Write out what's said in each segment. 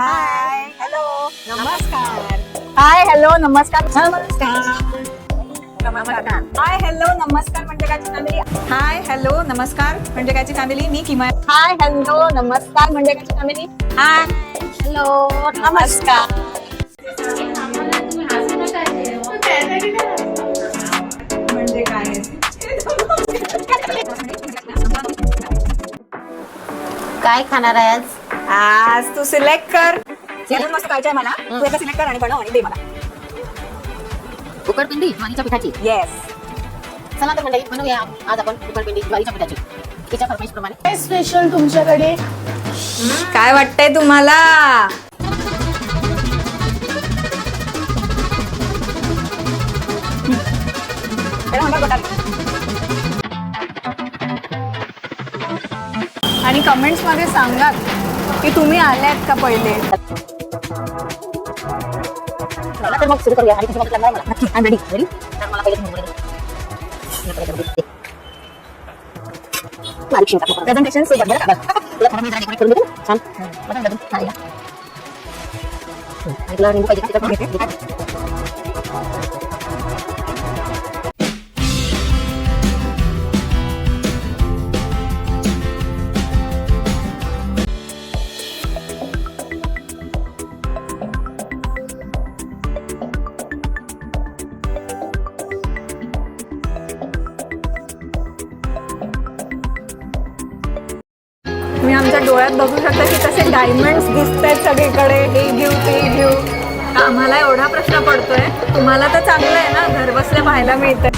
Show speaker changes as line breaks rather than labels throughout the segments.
हाय hello नमस्कार हाय hello नमस्कार नमस्कार नमस्कार हाय हॅलो नमस्कार म्हणजे कायची फॅमिली हाय हॅलो नमस्कार म्हणजे कायची फॅमिली मी किमा हाय हॅलो नमस्कार म्हणजे कायची फॅमिली हाय हॅलो नमस्कार म्हणजे काय
काय खाणार आहे आज
आज तू सिलेक्ट कर. यातून मस्त काय मला तू एकदा सिलेक्ट कर आणि बनव आणि दे मला.
उकडपिंडी ज्वारीच्या पिठाची.
येस
चला तर मंडळी बनवूया आज आपण उकडपिंडी ज्वारीच्या पिठाची. तिच्या प्रमाणे
स्पेशल तुमच्याकडे?
काय वाटतंय तुम्हाला? आणि कमेंट्समध्ये सांगा की तुम्ही आल्यात का पहिले?
चला तर मग सुरू करूया. आणि तुझी मदत लागणार मला नक्की आय रेडी रेडी तर मला पहिले तुम्ही बारीक शिंका
प्रेझेंटेशन सोबत बरं का?
तुला थोडं मी जरा डेकोरेट करून देऊ छान. बघा बघा खायला आणि तुला निंबू पाहिजे का? तिखट?
बघू शकता की कसे डायमंड्स दिसत आहेत सगळीकडे. हे घेऊ ते घेऊ. आम्हाला एवढा प्रश्न पडतोय. तुम्हाला तर चांगलं आहे ना? घर बसल्या पाहायला मिळतंय.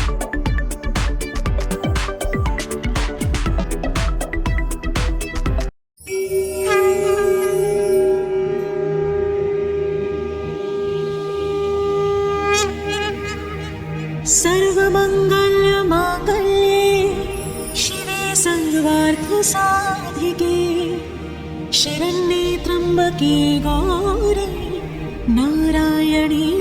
गौरे नारायणी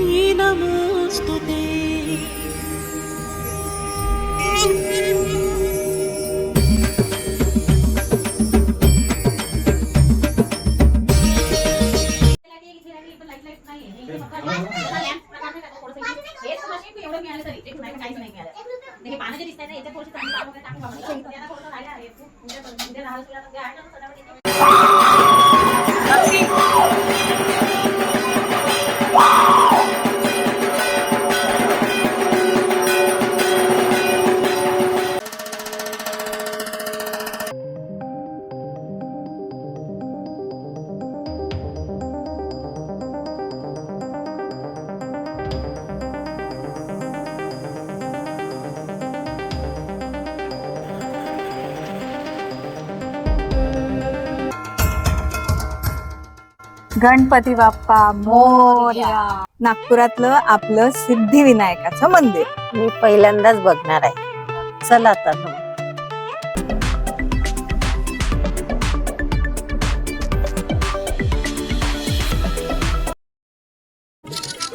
गणपती बाप्पा मोर्या. नागपुरातलं आपलं सिद्धिविनायकाचं मंदिर.
मी पहिल्यांदाच बघणार आहे. चला मग.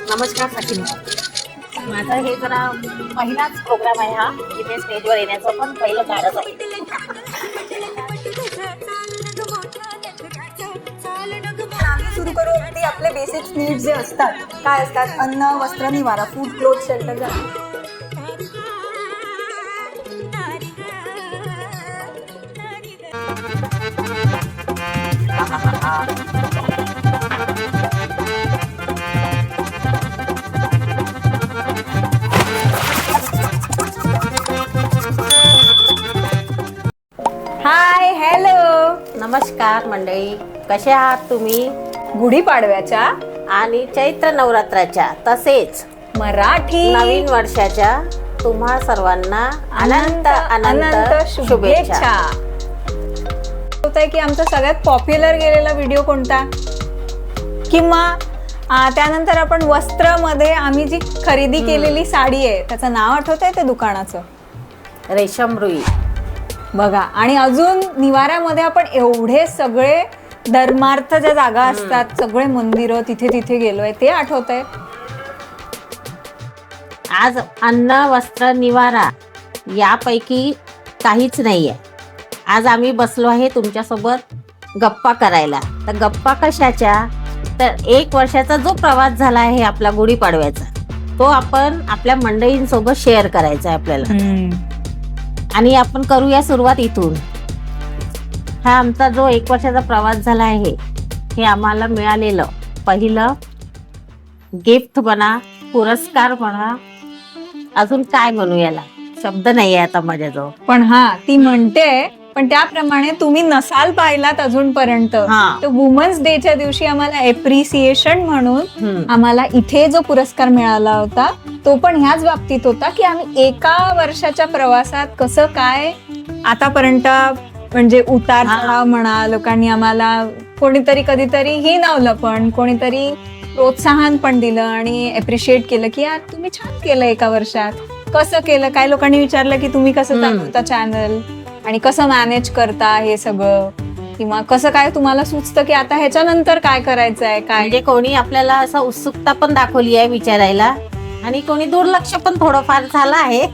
नमस्कार सचिन माझा हे जरा पहिलाच प्रोग्राम आहे हा. इथे स्टेजवर येण्याचं पण पहिलं धाडस आहे.
बेसिक नीड्स जे असतात काय असतात? अन्न वस्त्र निवारा food cloth shelter hi hello
नमस्कार मंडळी. कसे आहात तुम्ही?
गुढीपाडव्याच्या
आणि चैत्र नवरात्राच्या तसेच
मराठी
नवीन वर्षाच्या तुम्हा सर्वांना अनंत अनंत शुभेच्छा.
होतंय की आमचा सगळ्यात पॉप्युलर गेलेला व्हिडिओ कोणता? किंवा त्यानंतर आपण वस्त्रमध्ये आम्ही जी खरेदी केलेली साडी आहे त्याचं नाव आठवत आहे त्या दुकानाचं?
रेशम रुई.
बघा आणि अजून निवाऱ्यामध्ये आपण एवढे सगळे धर्मार्थ ज्या जागा असतात सगळे मंदिरं तिथे तिथे गेलोय ते आठवत आहे
आज अन्न वस्त्र निवारा यापैकी काहीच नाहीये. आज आम्ही बसलो आहे तुमच्यासोबत गप्पा करायला. तर गप्पा कशाच्या? तर एक वर्षाचा जो प्रवास झाला आहे आपला गुढीपाडव्याचा तो आपण आपल्या मंडळींसोबत शेअर करायचा आहे आपल्याला. आणि आपण करूया सुरुवात इथून. हा आमचा जो एक वर्षाचा प्रवास झाला आहे हे आम्हाला मिळालेलं. पहिलं गिफ्ट म्हणा पुरस्कार म्हणा अजून काय म्हणू याला? शब्द नाही आहे आता माझ्याजवळ.
पण हा ती म्हणते पण त्याप्रमाणे तुम्ही नसाल पाहिलात अजूनपर्यंत.
हा.
तर वुमन्स डेच्या दिवशी आम्हाला एप्रिसिएशन म्हणून
हम्म.
आम्हाला इथे जो पुरस्कार मिळाला होता तो पण ह्याच बाबतीत होता की आम्ही एका वर्षाच्या प्रवासात कसं काय आतापर्यंत म्हणजे उतार. चढाव म्हणा लोकांनी आम्हाला कोणीतरी कधीतरी ही नावलं पण कोणीतरी प्रोत्साहन पण दिलं आणि अप्रिशिएट केलं की यार तुम्ही छान केलं एका वर्षात. कसं केलं? काय लोकांनी विचारलं की तुम्ही कसं. चालवता चॅनल आणि कसं मॅनेज करता हे सगळं? किंवा कसं काय तुम्हाला सुचतं की आता ह्याच्यानंतर काय करायचं आहे काय?
म्हणजे कोणी आपल्याला असं उत्सुकता पण दाखवली आहे विचारायला. आणि कोणी दुर्लक्ष पण थोडंफार झालं आहे.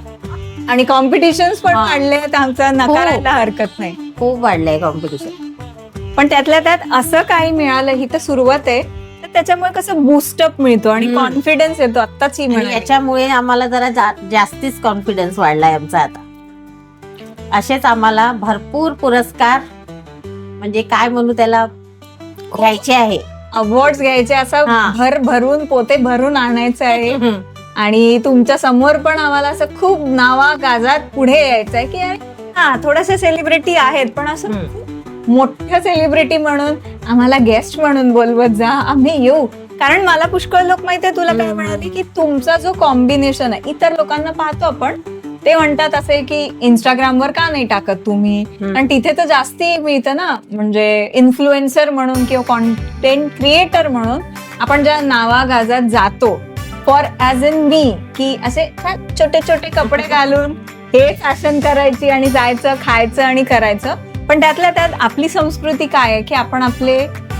आणि कॉम्पिटिशन पण
हा.
वाढले आहेत आमचा नकारायला हरकत नाही
खूप वाढलंय कॉम्पिटिशन
पण त्यातल्या त्यात असं काही मिळालं ही तर सुरुवात आहे तर त्याच्यामुळे कसं बुस्टअप मिळतो आणि
हम्म.
कॉन्फिडन्स येतो आत्ताच ही म्हणाली.
याच्यामुळे आम्हाला जरा जा- जास्तीच कॉन्फिडन्स वाढलाय आमचा आता असेच आम्हाला भरपूर पुरस्कार म्हणजे काय म्हणू त्याला घ्यायचे आहे
अवॉर्ड घ्यायचे असं
हा.
भर भरून पोते भरून आणायचं आहे आणि तुमच्यासमोर पण आम्हाला असं खूप नावा गाजात पुढे यायचं आहे की हा थोडेसे सेलिब्रिटी आहेत पण असं. मोठ्या सेलिब्रिटी म्हणून आम्हाला गेस्ट म्हणून बोलवत जा आम्ही येऊ कारण मला पुष्कळ लोक माहितीये तुला काय. म्हणाले की तुमचा जो कॉम्बिनेशन आहे इतर लोकांना पाहतो आपण ते म्हणतात असे की इंस्टाग्रामवर का नाही टाकत तुम्ही. कारण तिथे तर जास्ती मिळतं ना म्हणजे इन्फ्लुएन्सर म्हणून किंवा कॉन्टेंट क्रिएटर म्हणून आपण ज्या नावागाजात जातो फॉर ऍज इन मी की असे छोटे छोटे कपडे घालून हे फॅशन करायची आणि जायचं खायचं आणि करायचं. पण त्यातल्या त्यात आपली संस्कृती काय आहे की आपण आपले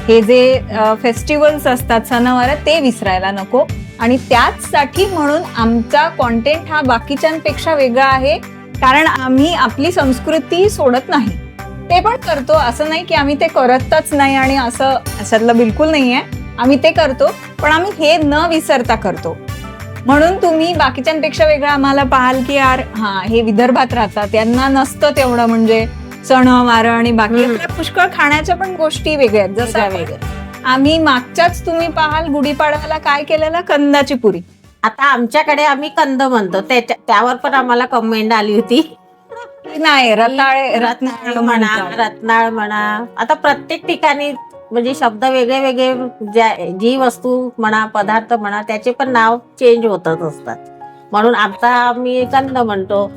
हे जे फेस्टिवल्स असतात सणवार ते विसरायला नको. आणि त्याचसाठी म्हणून आमचा कॉन्टेंट हा बाकीच्यांपेक्षा वेगळा आहे. कारण आम्ही आपली संस्कृती सोडत नाही. ते पण करतो. असं नाही की आम्ही ते करतच नाही आणि असं अशातलं बिलकुल नाही आहे आम्ही ते करतो पण आम्ही हे न विसरता करतो. म्हणून तुम्ही बाकीच्यांपेक्षा वेगळं आम्हाला पाहाल की यार हा हे विदर्भात राहतात त्यांना नसतं तेवढं म्हणजे सण वार आणि बाकी. पुष्कळ खाण्याच्या पण गोष्टी वेगळ्या आहेत जसं
वेगळं
आपण-
वेगळं.
आम्ही मागच्याच तुम्ही पाहाल गुढीपाडव्याला काय केलेलं? कंदाची पुरी.
आता आमच्याकडे आम्ही कंद म्हणतो त्यावर पण आम्हाला कमेंट आली होती.
नाही रताळे
रत्नाळ म्हणा रत्नाळ म्हणा. आता प्रत्येक ठिकाणी म्हणजे शब्द वेगळे वेगळे ज्या- जी वस्तू म्हणा पदार्थ म्हणा त्याचे पण नाव चेंज होतच असतात. म्हणून आता आम्ही कंद म्हणतो.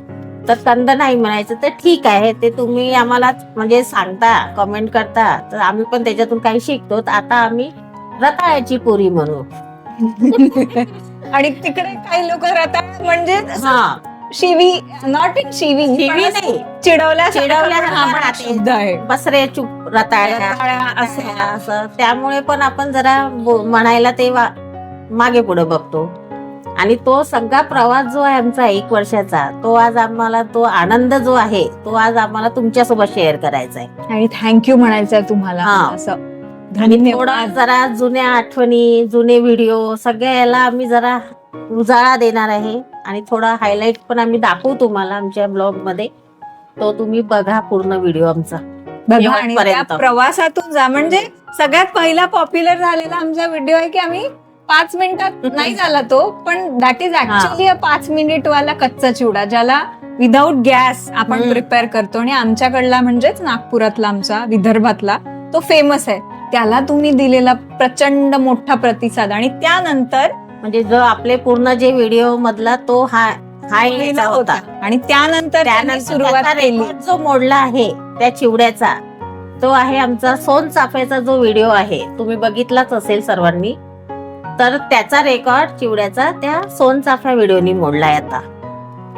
तर कंद नाही म्हणायचं तर ठीक आहे. ते तुम्ही आम्हाला म्हणजे सांगता कमेंट करता. तर आम्ही पण त्याच्यातून काही शिकतो. तर आता आम्ही रताळ्याची पुरी म्हणू.
आणि तिकडे काही लोक रताळ म्हणजे
हा.
शिवी नॉट इन शिवी
शिवी नाही.
चिडवल्या हा,
राहते.
शब्द आहे
बस रे चुप रताळ्या. असं असं. त्यामुळे पण आपण जरा म्हणायला ते वा- मागे पुढे बघतो. आणि तो सगळा प्रवास जो आहे आमचा एक वर्षाचा तो आज आम्हाला तो आनंद जो आहे तो आज आम्हाला तुमच्यासोबत शेअर करायचा आहे.
आणि थँक्यू म्हणायचं आहे तुम्हाला. असं.
थोडा जरा जुन्या आठवणी जुने व्हिडिओ सगळ्या याला आम्ही जरा उजाळा देणार आहे. आणि थोडा हायलाइट पण आम्ही दाखवू तुम्हाला आमच्या ब्लॉगमध्ये. तो तुम्ही बघा पूर्ण व्हिडिओ आमचा.
बघा आणि त्या
शेवटपर्यंत.
प्रवासातून जा. म्हणजे सगळ्यात पहिला पॉप्युलर झालेला आमचा व्हिडिओ आहे की आम्ही पाच मिनिटात नाही झाला तो पण दॅट इज ऍक्च्युली पाच मिनिट वाला कच्चा चिवडा ज्याला विदाऊट गॅस आपण
हम्म.
प्रिपेअर करतो. आणि आमच्याकडला म्हणजेच नागपुरातला आमचा विदर्भातला तो फेमस आहे. त्याला तुम्ही दिलेला प्रचंड मोठा प्रतिसाद. आणि त्यानंतर
म्हणजे जो आपले पूर्ण जे व्हिडिओ मधला तो हा हा यायचा होता.
आणि त्यानंतर त्यांनी
त्यानंतर
सुरुवात केली.
जो मोडला आहे त्या चिवड्याचा तो आहे आमचा सोन चाफ्याचा जो व्हिडिओ आहे. तुम्ही बघितलाच असेल सर्वांनी. तर त्याचा रेकॉर्ड चिवड्याचा त्या सोन चाफ्या व्हिडिओनी मोडलाय आता.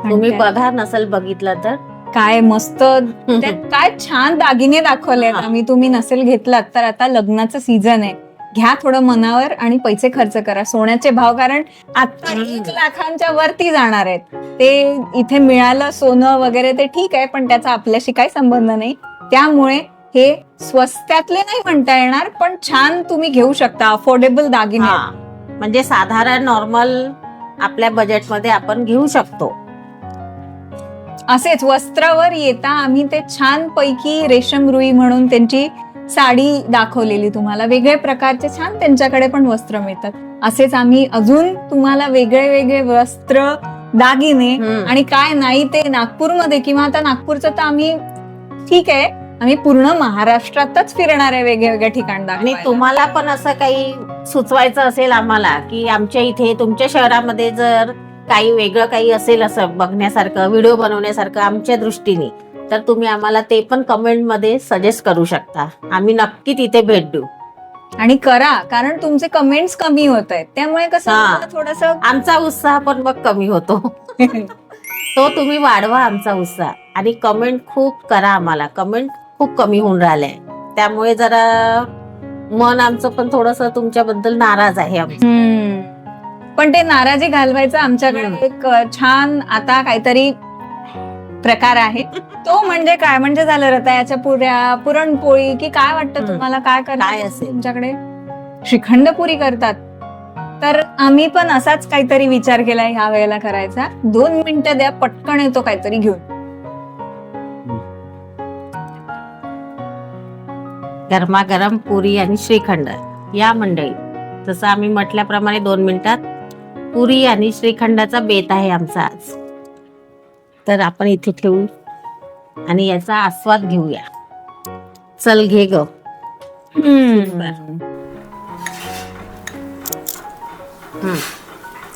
तुम्ही बघा नसेल बघितला तर.
काय मस्त काय छान दागिने दाखवले. आम्ही तुम्ही नसेल घेतलात तर आता लग्नाचं सीझन आहे. घ्या थोडं मनावर आणि पैसे खर्च करा. सोन्याचे भाव कारण आता. एक लाखांच्या वरती जाणार आहेत. ते इथे मिळालं सोनं वगैरे ते ठीक आहे पण त्याचा आपल्याशी काही संबंध नाही. त्यामुळे हे स्वस्तातले नाही म्हणता येणार पण छान तुम्ही घेऊ शकता अफोर्डेबल दागिने.
म्हणजे साधारण नॉर्मल आपल्या बजेटमध्ये आपण घेऊ शकतो.
असेच वस्त्रावर येता आम्ही ते छान पैकी रेशम रुई म्हणून त्यांची साडी दाखवलेली तुम्हाला वेगळ्या प्रकारचे छान त्यांच्याकडे पण वस्त्र मिळतात असेच आम्ही अजून तुम्हाला वेगळे वेगळे वस्त्र दागिने. आणि काय नाही ते नागपूरमध्ये किंवा आता नागपूरचं तर आम्ही ठीक आहे आम्ही पूर्ण महाराष्ट्रातच फिरणार आहे वेगळ्या वेगळ्या ठिकाण
आणि. तुम्हाला पण असं काही सुचवायचं असेल आम्हाला की आमच्या इथे तुमच्या शहरामध्ये जर काही वेगळं काही असेल असं बघण्यासारखं व्हिडिओ बनवण्यासारखं आमच्या दृष्टीने तर तुम्ही आम्हाला ते पण कमेंटमध्ये सजेस्ट करू शकता. आम्ही नक्की तिथे भेट देऊ.
आणि करा कारण तुमचे कमेंट्स कमी होत आहेत. त्यामुळे कसं
हा.
थोडस
आमचा उत्साह पण मग कमी होतो. तो तुम्ही वाढवा आमचा उत्साह. आणि कमेंट खूप करा आम्हाला. कमेंट खूप कमी होऊन राहिलंय. त्यामुळे जरा मन आमचं पण थोडस तुमच्याबद्दल नाराज आहे आमचं.
पण ते नाराजी घालवायचं आमच्याकडे
हम्म.
एक छान आता काहीतरी प्रकार आहे. तो म्हणजे काय? म्हणजे झालं रताळ्याच्या पुऱ्या पुरणपोळी की काय वाटतं. तुम्हाला? काय करणार
काय असेल?
तुमच्याकडे? श्रीखंड पुरी करतात. तर आम्ही पण असाच काहीतरी विचार केलाय ह्या वेळेला करायचा. दोन मिनिटं द्या पटकन येतो काहीतरी घेऊन.
गरमागरम पुरी आणि श्रीखंड या मंडळी. जसं आम्ही म्हटल्याप्रमाणे दोन मिनिटात पुरी आणि श्रीखंडाचा बेत आहे आमचा आज. तर आपण इथे ठेवू. आणि याचा आस्वाद घेऊया. चल घे ग.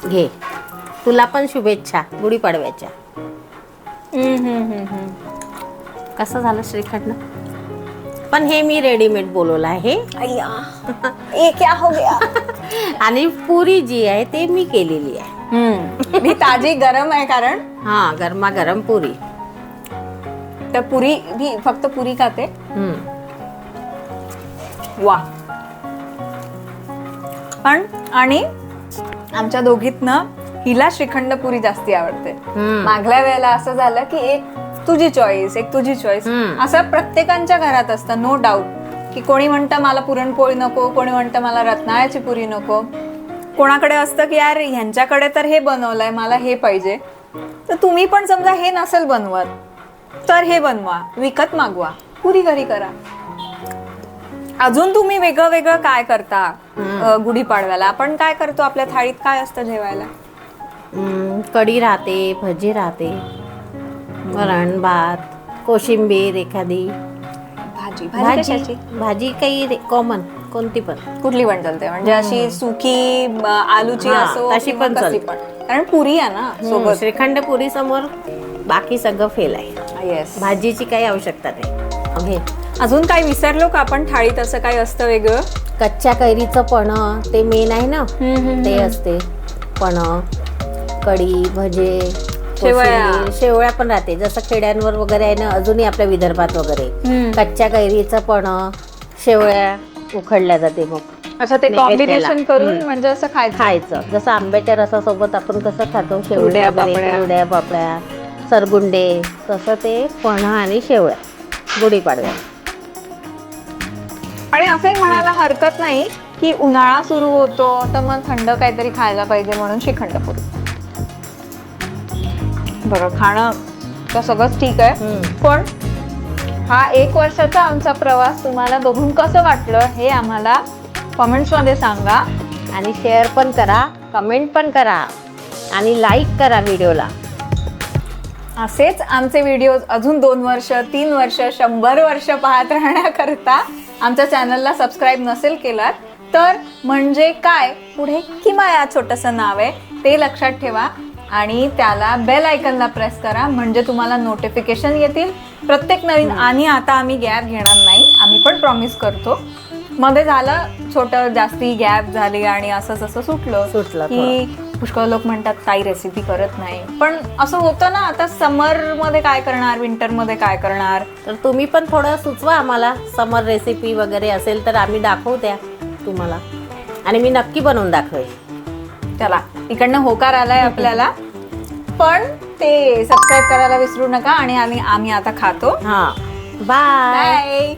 घे. तुला पण शुभेच्छा. गुढीपाडव्याच्या कसं झालं श्रीखंड? पण हे मी रेडीमेड बोलवलं आहे.
हो गया?
आणि पुरी जी आहे ते मी केलेली आहे.
मी ताजी गरम आहे कारण
हा गरमागरम पुरी.
तर पुरी मी फक्त पुरी खाते.
हम्म.
वा. पण आणि आमच्या दोघीतनं हिला श्रीखंड पुरी जास्ती आवडते.
हम्म.
मागल्या वेळेला असं झालं की एक तुझी चॉईस एक तुझी चॉईस
हम्म.
असं प्रत्येकांच्या घरात असतं नो डाऊट की कोणी म्हणतं मला पुरणपोळी नको कोणी म्हणतं मला रत्नाळ्याची पुरी नको. कोणाकडे असतं की यार ह्यांच्याकडे तर हे बनवलंय मला हे पाहिजे. तर तुम्ही पण समजा हे नसेल बनवत तर हे बनवा. विकत मागवा. पुरी घरी करा. अजून तुम्ही वेगळं वेगळं काय करता अ, गुढीपाडव्याला? आपण काय करतो आपल्या थाळीत? काय असतं जेवायला?
हम्म, कढी राहते भजी राहते. वरण भात कोशिंबीर एखादी.
भाजी?
भाजी भाजी काही कॉमन कोणती पण.
कुठली पण चालते म्हणजे अशी सुकी अ, आलूची
हा,
असो
तशी
किंवा
पण
कसली
चालते.
पण. कारण पुरी आहे ना सोबत.
श्रीखंड पुरी समोर बाकी सगळं फेल आहे.
येस
भाजीची काही आवश्यकता नाही. घे
अजून काही विसरलो का आपण? थाळीत असं काही असतं वेगळं?
कच्च्या कैरीचं पण ते मेन आहे ना? ते असते. पण कढी भजे
शेवया.
कोशिंबीर, शेवया पण राहते. जसं खेड्यांवर वगैरे आहे ना अजूनही आपल्या विदर्भात वगैरे.
हम्म.
कच्च्या कैरीचं पण शेवया उखडल्या जाते मग.
अच्छा ते. कॉम्बिनेशन करून. म्हणजे असं खायचं
खायचं जसं आंब्याच्या रसासोबत आपण कसं खातो वगैरे,
पापड्या.
कुरड्या पापड्या सरगुंडे तसं ते फणं आणि शेवया गुढीपाडव्या
आणि असंही म्हणायला हरकत नाही की उन्हाळा सुरू होतो तर मग थंड काहीतरी खायला पाहिजे म्हणून श्रीखंड पुरी बरं खाणं तर सगळंच ठीक आहे. पण हा एक वर्षाचा आमचा प्रवास तुम्हाला बघून कसं वाटलं हे आम्हाला कमेंट्समध्ये सांगा.
आणि शेअर पण करा कमेंट पण करा. आणि लाईक करा व्हिडिओला
असेच आमचे व्हिडिओ अजून दोन वर्ष तीन वर्ष शंभर वर्ष पाहत राहण्याकरता आमच्या चॅनलला सबस्क्राईब नसेल केलात तर म्हणजे काय? पुढे किमा या छोटंसं नाव आहे ते लक्षात ठेवा. आणि त्याला बेल आयकनला प्रेस करा म्हणजे तुम्हाला नोटिफिकेशन येतील. प्रत्येक नवीन आणि आता आम्ही गॅप घेणार नाही आम्ही पण प्रॉमिस करतो. मध्ये झालं छोटं जास्ती गॅप झाली आणि असं असं सुटलं
सुटलं
की पुष्कळ लोक म्हणतात काही रेसिपी करत नाही. पण असं होतं ना आता समरमध्ये काय करणार विंटरमध्ये काय करणार?
तर तुम्ही पण थोडं सुचवा आम्हाला समर रेसिपी वगैरे असेल तर आम्ही दाखवू त्या तुम्हाला. आणि मी नक्की बनवून दाखवेल
त्याला इकडनं होकार आलाय आपल्याला. पण ते सबस्क्राईब करायला विसरू नका आणि आम्ही आम्ही आता खातो.
हां. Bye
bye